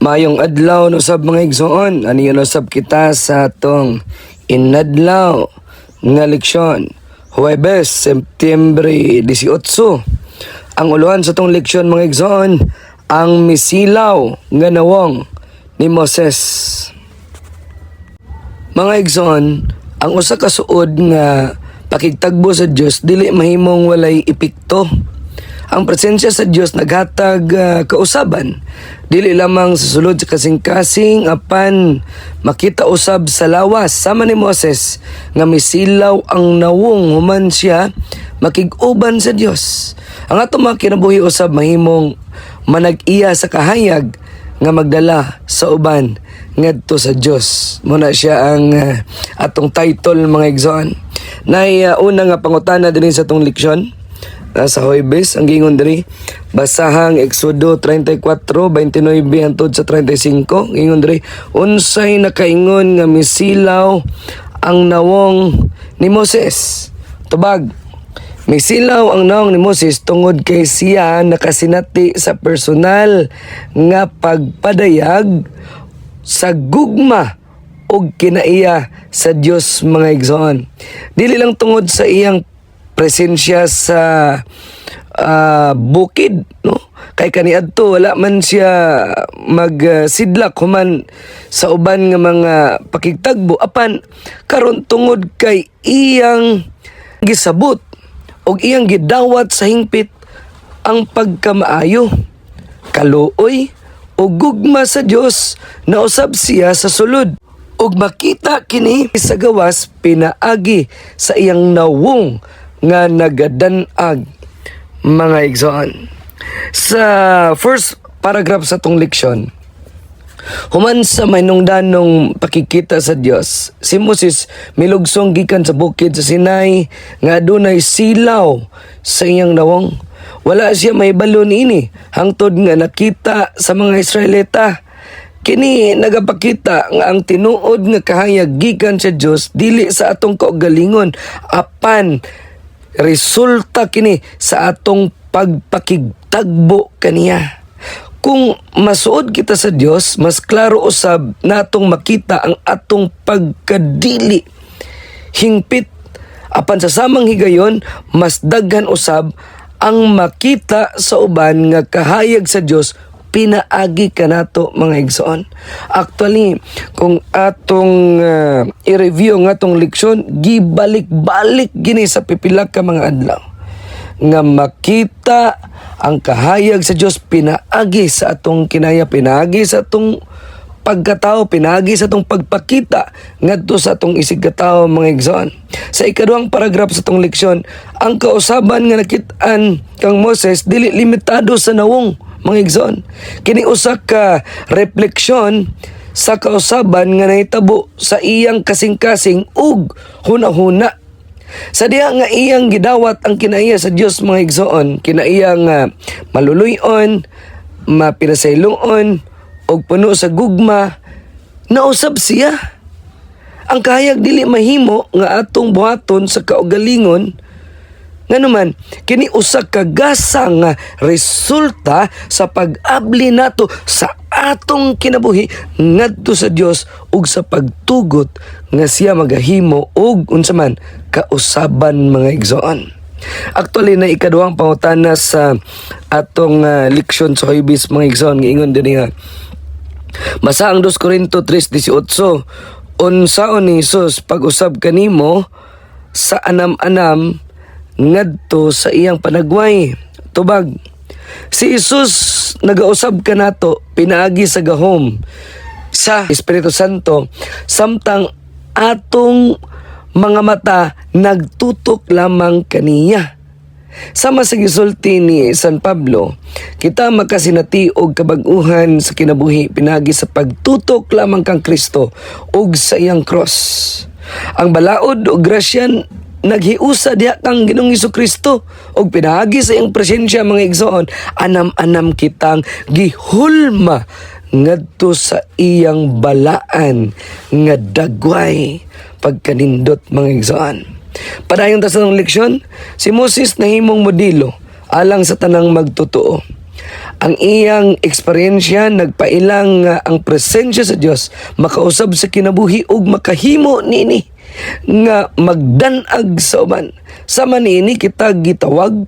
Mayong adlaw no sab mga igsoon, ani yun usab kita sa atong inadlaw nga leksyon. Huwebes, September 18. Ang uluhan sa tong leksyon mga igsoon, ang misilaw nga nawong ni Moses. Mga igsoon, ang usa ka suod nga pakigtagbo sa Dios dili mahimong walay epekto. Ang presensya sa Dios naghatag ah, kausaban dili lamang sa sulod sa kasing-kasing apan makita usab sa lawas sama ni Moses nga misilaw ang nawong human siya makig-uban sa Dios. Ang ato mga kinabuhi usab mahimong manag-iya sa kahayag nga magdala sa uban ngadto sa Dios. Muna siya ang ah, atong title mga igsoon. Nay uh, una nga pangutana dinhi sa tong leksyon uh, sa Hoybes ang gingon diri basahang Exodo 34:29 hangtod sa 35 gingon diri unsay nakaingon nga misilaw ang nawong ni Moses. Tubag Misilaw ang naong ni Moses tungod kay siya nakasinati sa personal nga pagpadayag sa gugma og kinaiya sa Dios mga igsoon. Dili lang tungod sa iyang presensya sa ah, bukid no? Kay kaniadto wala man siya magsidlak human sa uban nga mga pakigtagbo. Apan karon tungod kay iyang gisabot og iyang gidawat sa hingpit ang pagkamaayo. Kaluoy o gugma sa Dios na usab siya sa sulod. Ug makita kini sa gawas pinaagi sa iyang nawong nga nagadanag mga igsoon sa first paragraph sa tong leksyon Human sa mainungdanong pakikita sa Dios, si Moses milugsong gikan sa bukid sa Sinai nga adunay silaw sa iyang nawong. Wala siya may balon ini hangtod nga nakita sa mga Israelita. Kini nagapakita nga ang tinuod nga kahayag gikan sa Dios dili sa atong kaugalingon apan resulta kini sa atong pagpakigtagbo kaniya. Kung masuod kita sa Dios, mas klaro usab natong makita ang atong pagkadili. Hingpit apan sa samang higayon, mas daghan usab ang makita sa uban nga kahayag sa Dios pinaagi ka nato mga igsoon. Actually, kung atong ah, i-review ang atong leksyon, gibalik-balik gini sa pipila ka mga adlaw nga makita ang kahayag sa Dios pinaagi sa atong kinaya pinaagi sa atong pagkatao pinaagi sa atong pagpakita ngadto sa atong isig katao mga igsoon sa ikaduhang paragraph sa atong leksyon ang kausaban nga nakit-an kang Moses dili limitado sa nawong mga igsoon kini usa ka refleksyon sa kausaban nga nahitabo sa iyang kasing-kasing ug huna-huna sa diha nga iyang gidawat ang kinaiya sa Dios mga igsoon, kinaiya nga maluluyon, mapinasaylungon, og puno sa gugma, nausab siya. Ang kahayag dili mahimo nga atong buhaton sa kaugalingon, nga naman, kini usa ka gasa nga resulta sa pag-abli nato sa atong kinabuhi ngadto sa Dios ug sa pagtugot nga siya magahimo og unsa man kausaban mga igsoon. Actually na ikaduhang pangutana sa atong ah, leksyon sa Hoybis mga igsoon giingon dinhi nga Masa ang 2 Korinto 3.18 Unsaon ni Jesus pag-usab kanimo sa anam-anam ngadto sa iyang panagway. Tubag. Si Jesus nagausab ka nato pinaagi sa gahom sa Espiritu Santo samtang atong mga mata nagtutok lamang kaniya. Sama sa gisulti ni San Pablo, kita makasinati og kabag-uhan sa kinabuhi pinagi sa pagtutok lamang kang Kristo ug sa iyang cross. Ang balaod o grasyan naghiusa diha kang Ginoong Hesus Kristo og pinagi sa iyang presensya mga igsoon anam-anam kitang gihulma ngadto sa iyang balaan nga dagway pagkanindot mga igsoon. Padayon ta sa leksyon, si Moses nahimong modelo alang sa tanang magtotoo. ang iyang eksperyensya nagpailang nga ang presensya sa Dios makausab sa kinabuhi ug makahimo nini nga magdanag sa uban sama niini kita gitawag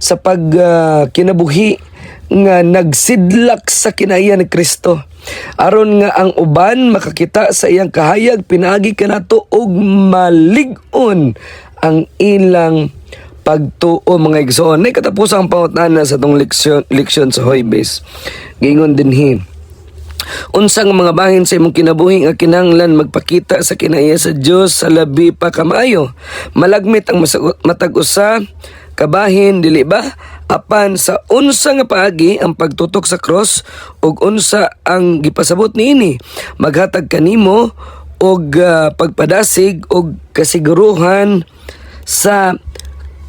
sa pag ah, kinabuhi nga nagsidlak sa kinaiya ni Kristo aron nga ang uban makakita sa iyang kahayag pinagi kanato og malig-on ang ilang pagtuo mga igsoon. Nay katapusang pangutana sa tong leksyon, leksyon sa Hoybes. Gingon din hi. Unsang mga bahin sa imong kinabuhi nga kinahanglan magpakita sa kinaiya sa Dios sa labi pa kamayo. Malagmit ang matag usa kabahin dili ba? Apan sa unsa nga paagi ang pagtutok sa cross ug unsa ang gipasabot niini maghatag kanimo og ah, pagpadasig og kasiguruhan sa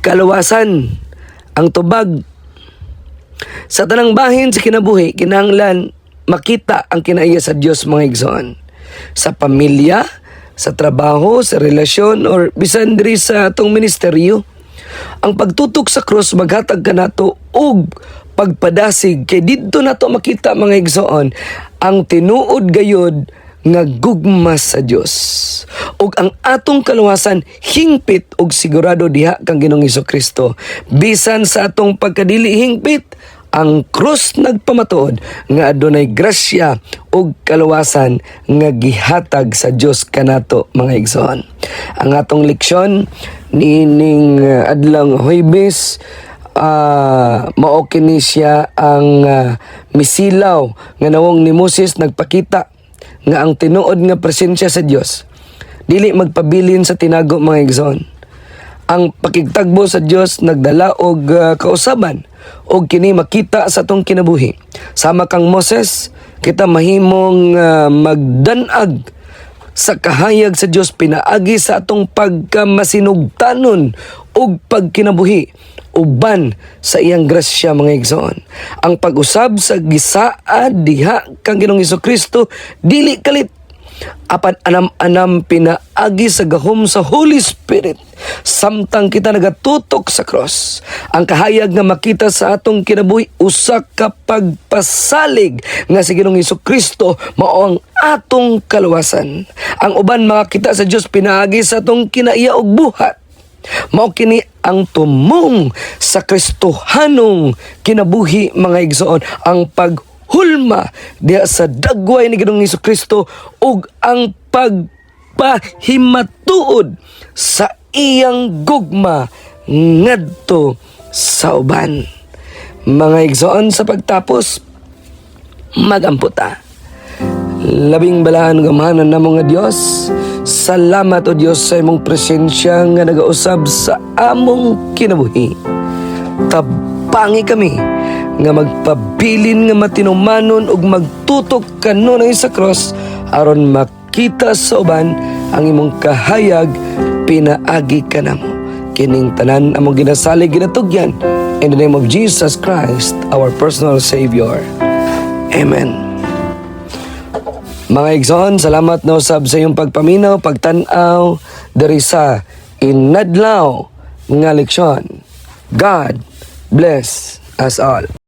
kaluwasan ang tubag sa tanang bahin sa kinabuhi kinahanglan makita ang kinaiya sa Dios mga igsoon sa pamilya sa trabaho sa relasyon or bisan diri sa atong ministeryo. Ang pagtutok sa cross maghatag kanato og pagpadasig. Kay didto nato makita mga igsoon ang tinuod gayod nga gugma sa Dios ug ang atong kaluwasan hingpit ug sigurado diha kang Ginoong Hesus Kristo. Bisan sa atong pagkadili hingpit ang krus nagpamatuod nga adunay grasya ug kaluwasan nga gihatag sa Dios kanato mga igsoon. Ang atong leksyon nining uh, adlang Huwebes ah mao kini siya ang ah, misilaw nga nawong ni Moses nagpakita nga ang tinuod nga presensya sa Dios dili magpabilin sa tinago mga igsoon ang pakigtagbo sa Dios nagdala og ah, kausaban og kini makita sa tong kinabuhi sama kang Moses kita mahimong ah, magdanag sa kahayag sa Dios pinaagi sa atong pagkamasinugtanon ug pagkinabuhi uban sa iyang grasya mga igsoon. Ang pag-usab sa gisaad diha kang Ginoong Kristo dili kalit apan anam-anam pinaagi sa gahom sa Holy Spirit. Samtang kita nagatutok sa cross. Ang kahayag nga makita sa atong kinabuhi usa ka pagpasalig nga si Ginoong Hesus Kristo mao ang atong kaluwasan. Ang uban makita sa Dios pinaagi sa atong kinaiya ug buhat. Mao kini ang tumong sa Kristohanong kinabuhi mga igsoon. Ang paghulma diha sa dagway ni Ginoong Hesus Kristo ug ang pagpahimatuod sa iyang gugma ngadto sa uban mga igsoon sa pagtapos magamputa Labing balahan gamahanan na mga Diyos. Salamat o Diyos sa imong presensya nga nagausab sa among kinabuhi. Tabangi kami nga magpabilin nga matinumanon ug magtutok kanunay sa cross aron makita sa uban ang imong kahayag pinaagi ka namo. Kining tanan among ginasalig ginatugyan in the name of Jesus Christ, our personal Savior. Amen. Mga igsoon, salamat no sab sa iyong pagpaminaw, pagtanaw, diri sa inadlaw nga leksyon. God bless us all.